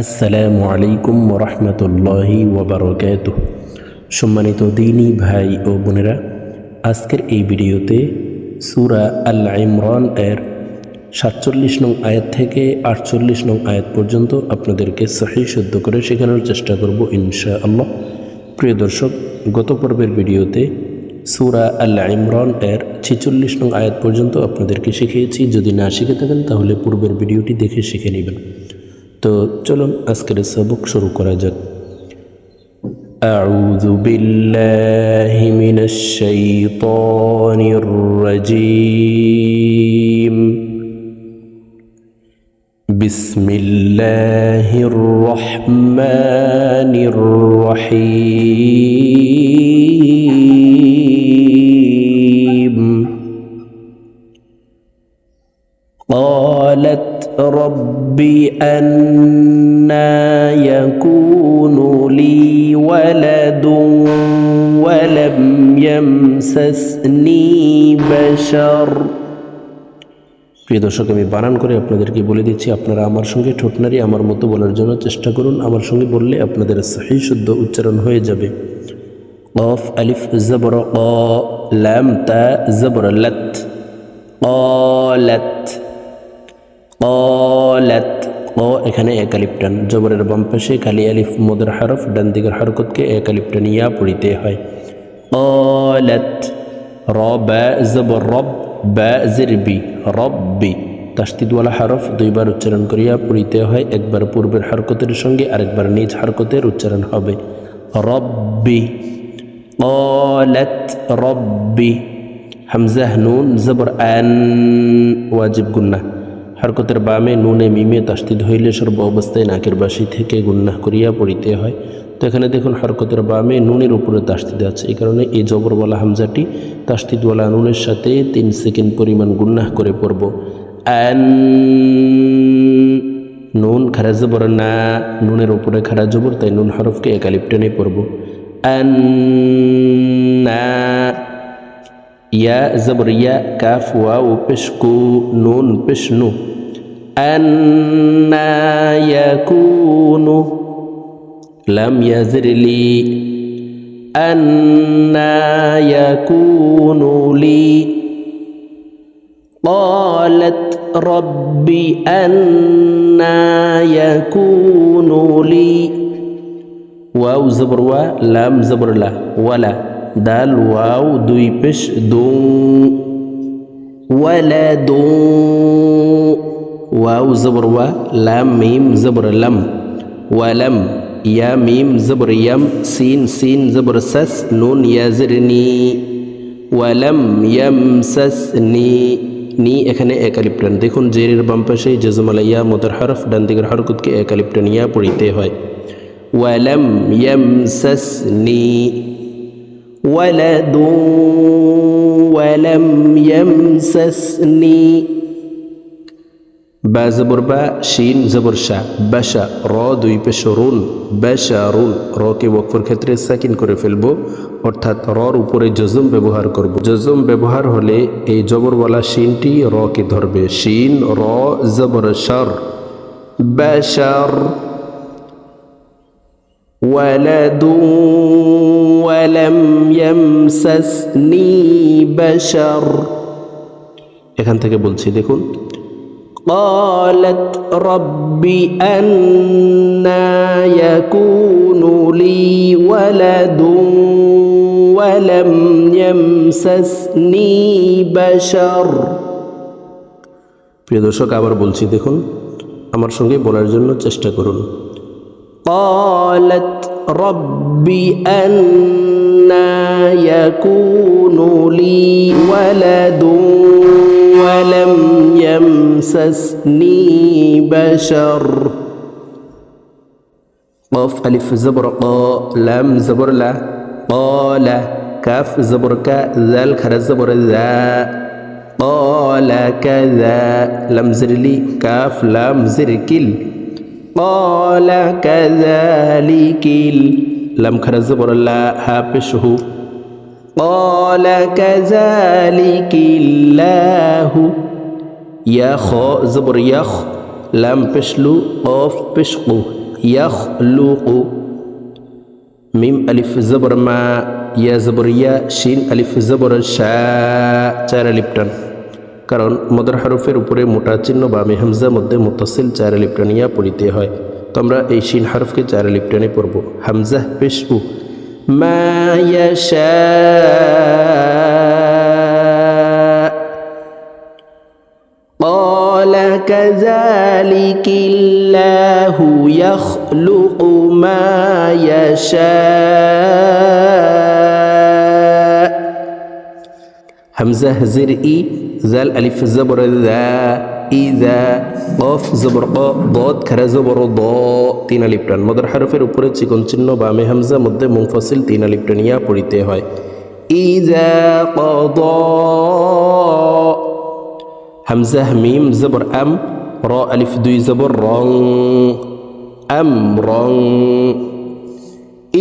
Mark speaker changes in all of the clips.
Speaker 1: আসসালামু আলাইকুম রহমতুল্লাহি ওবরকাত সম্মানিত দিনী ভাই ও বোনেরা, আজকের এই ভিডিওতে সুরা আল ইমরান এর সাতচল্লিশ নং আয়াত থেকে আটচল্লিশ নং আয়াত পর্যন্ত আপনাদেরকে সহি শুদ্ধ করে শেখানোর চেষ্টা করব ইনশা আল্লাহ প্রিয় দর্শক, গত পর্বের ভিডিওতে সুরা আল ইমরান এর ছেচল্লিশ নং আয়াত পর্যন্ত আপনাদেরকে শিখিয়েছি। যদি না শিখে থাকেন, তাহলে পূর্বের ভিডিওটি দেখে শিখে নেবেন। তো চলুন আজকের সবক শুরু করা যাক أعوذ بالله من الشيطان الرجيم بسم الله الرحمن الرحيم قالت رب أنا يكون لي ولد ولم يمسسني بشر প্রিয় দর্শক আমি বানান করে আপনাদেরকে বলে দিচ্ছি আপনারা আমার সঙ্গে ঠোঁটনারি আমার মতো বলার জন্য চেষ্টা করুন আমার সঙ্গে বললে আপনাদের সহি শুদ্ধ উচ্চারণ হয়ে যাবে قاف ألف زبر قا لام تا زبر لت قالت قالت ক এখানে এক আলিফ টান জবরের বাম পাশে খালি আলিফ মদের হরফ ডান দিকের হরকতকে এক আলিফ টান ইয়া পড়িতে হয় قالت র বা জবর রব বা জিরবি রব্বি তাস্তিদওয়ালা হরফ দুইবার উচ্চারণ করিয়া পড়িতে হয় একবার পূর্বের হরকতের সঙ্গে আরেকবার নিজ হরকতের উচ্চারণ হবে রব্বি قالت ربي হামজাহ নুন জবর আন ওয়াজিব গুন্না হরকতের বামে নুনে মিমে তাস্তিদ হইলে সর্ব অবস্থায় নাকের বাসি থেকে গুন্না করিয়া পড়িতে হয়। তো এখানে দেখুন হরকতের বামে নুনের উপরে তাস্তিদ আছে। এই কারণে এই জবরওয়ালা হামজাটি তাস্তিদওয়ালা নুনের সাথে তিন সেকেন্ড পরিমাণ গুন্নাহ করে পড়ব। আন নুন খারা জবর না, নুনের উপরে খারা জবর, তাই নুন হরফকে একালিপ টেনে পড়ব। আন يا زبر يا كاف واو بشكو نون بشنو أنا يكون لم يزر لي أنا يكون لي قالت ربي أنا يكون لي واو زبر و لام زبر لا ولا দাল ওয়াও, দুই পেশ দু। ওয়ালাদ ওয়াও জবর ওয়া, লাম, মিম, জবর লাম। ওয়ালাম, ইয়া, মিম, জবর ইয়াম, সিন সিন, জবর সাস, নুন ইয়াজরনি ওয়ালাম ইয়ামসাসনি নি। এখানে একালিপ্টান দেখুন জেরের বাম পাশে জজমালাইয়া মোদর হরফ, ডান দিকের হরকতকে একালিপ্টান ইয়া পড়িতে হয়। ওয়ালাম ইয়ামসাসনি ولد ولم يمسسني বা জবর বা শিন জবর শাহ বাসা র দুই পেশ রুন বাসা রুন রকে বকফর ক্ষেত্রে সাকিন করে ফেলব অর্থাৎ রর উপরে জজম ব্যবহার করব জজম ব্যবহার হলে এই জবরওয়ালা শিনটি রকে ধরবে শিন র জবর শার বাসার ولد ولم يمسسني بشر এখান থেকে বলছি দেখুন قالت رب أنا يكون لي ولد ولم يمسسني بشر প্রিয় দর্শক আবার বলছি দেখুন আমার সঙ্গে বলার জন্য চেষ্টা করুন قالت رب أنا يكون لي ولد ولم يمسسني بشر. قاف ألف زبر قا لام زبر لا قال كاف زبر كا ذال خر زبر ذا قال كذا لم زرلي كاف لام زركل قال كذلك لم خرز بر الله حافظه قال كذلك الله يخ زبر يخ لم بشلو قاف بشقو يخلق ميم ألف زبر ما يا زبر يا شين ألف زبر شاء ترى لبتن কারণ মদর হরফের উপরে মোটা চিহ্ন বা মেহামজা মধ্যে মুতাসিল চার আলিফ টান ইয়া পড়িতে হয় তো আমরা এই শিন হরফকে চার আলিফ টানে পড়ব হামজা পেশ উ মা ইয়াশা قال كذلك الله يخلق ما يشاء হামজা হাজির ই জাল আলিফ জবর ইজা কফ জবর ক গদ খেরা জবর দ তিন আলিফ টান মদার হারফের উপরে চিকন চিহ্ন বা হামজা, মধ্যে মুংফাসিল তিন আলিফ ইয়া পড়িতে হয়। ইজা কদ হামজা মিম জবর আম, র আলিফ দুই জবর রং, আম রং।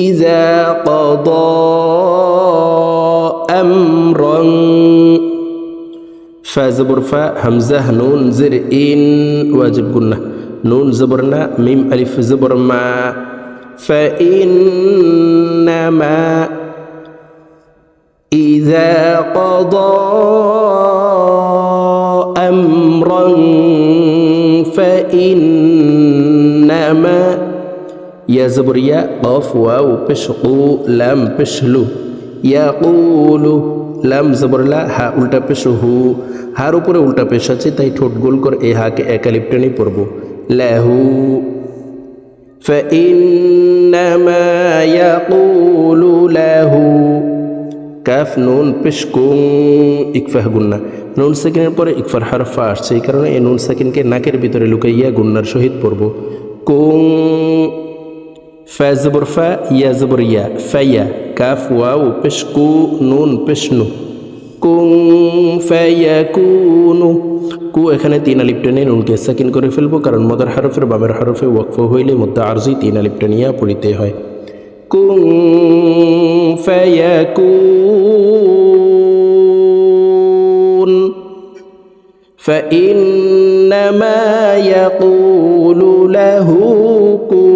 Speaker 1: ইজা কদ أمرا. فا زبر فا همزة نون زر إن واجب قلنا. نون زبرنا ميم ألف زبر ما. فإنما إذا قضى أمرا. فإنما يا زبريا قاف واو بشقو لام بشلو. يقول লাম জবরলা হা উল্টা পেশ হু হার উপরে উল্টা পেশ আছে তাই ঠোঁট গোল করে এ হাকে একালিপ্টানি পড়ব লাহু فإنما يقول له কাফ নুন পেশ কুং ইকফাহ গুন্না নুন সেকেন্ডের পরে ইকফার হারফা আসছে এই কারণে এই নুন সেকেন্ডকে নাকের ভিতরে লুকাইয়া গুন্নার সহিত পড়ব কুং ফ্যাজবর ফা ইয়া জবর ইয়া ফাইয়া কাফ ওয়াও পেশ কু নুন পেশ নু কুং ফাইয়া কুনু কু এখানে তিন আলিপ টেনে নুনকে সেকেন্ড করে ফেলবো কারণ মদার হরফের বামের হরফে ওয়াকফ হইলে মধ্যে আরজি তিন আলিপ টেনিয়া পড়িতে হয় কুং ফায়াকুন فإنما يقول له كن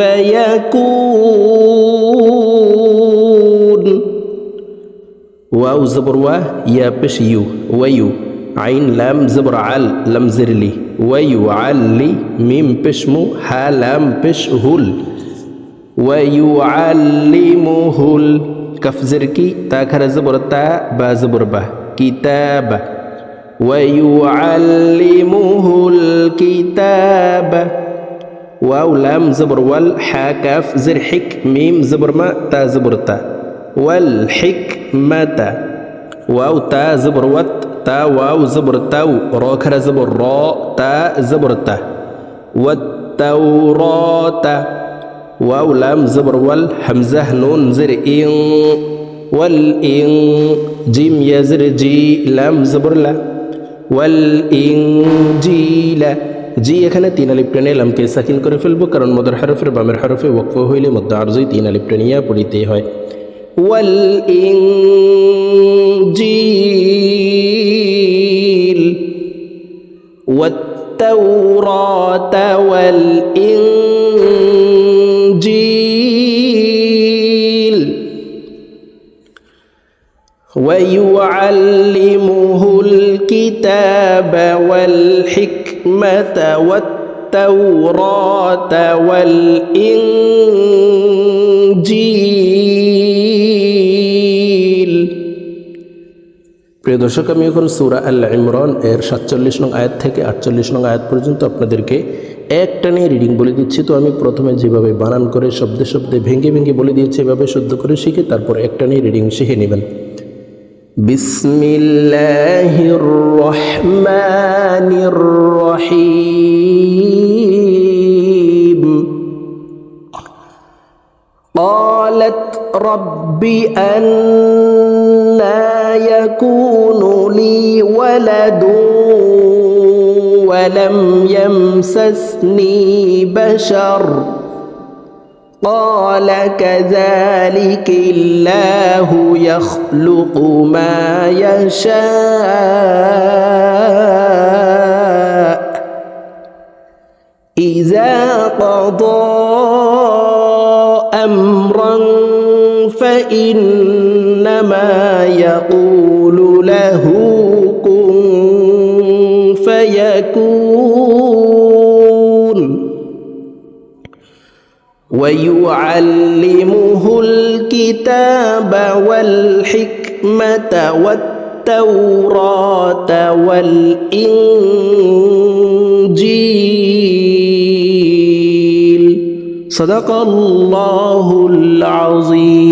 Speaker 1: فيكون. واو زبر وا يا بش يو ويو. عين لام زبر عل لم زرلي ويو علي ميم بشمو ها لام بش هل. ويعلمه الكف زركي تا خر زبر تا با زبر با. كتاب ويعلمه الكتاب واو لام زبر وال حا كاف زر حك ميم زبر ما تا زبر تا. والحكمة واو تا زبر وت تا واو زبر تاو. را خر زبر را تا زبر تا. والتوراة واو لام زبر وال همزة نون زر إن. والإن جيم يزر جي لام زبر لا. والإنجيل জি এখানে তিন আলিপ টেনে লামকে সাকিন করে ফেলবো কারণ মদর হরফের বামের হরফে ওয়াকফ হইলে মধ্য আরজই তিন আলিপ টেনিয়া পড়িতে হয় ওয়াল ইনজিল والتوراة والإنجيل ويعلمه الكتاب والحكمة والتوراة والإنجيل প্রিয় দর্শক আমি এখন সুরা আল ইমরান এর সাতচল্লিশ নং আয়াত থেকে আটচল্লিশ নং আয়াত পর্যন্ত আপনাদেরকে একটা নিয়ে রিডিং বলে দিচ্ছি তো আমি প্রথমে যেভাবে বানান করে শব্দে শব্দে ভেঙে ভেঙে বলে দিয়েছি এভাবে শুদ্ধ করে শিখে তারপর একটা নিয়ে রিডিং শিখে নেবেন بسم الله الرحمن الرحيم. قالت رب أن أنا يكون لي ولد ولم يمسسني بشر. قال كذلك الله يخلق ما يشاء. إذا قضى أمرا فإنما يقول ويعلمه الكتاب والحكمة والتوراة والإنجيل. صدق الله العظيم.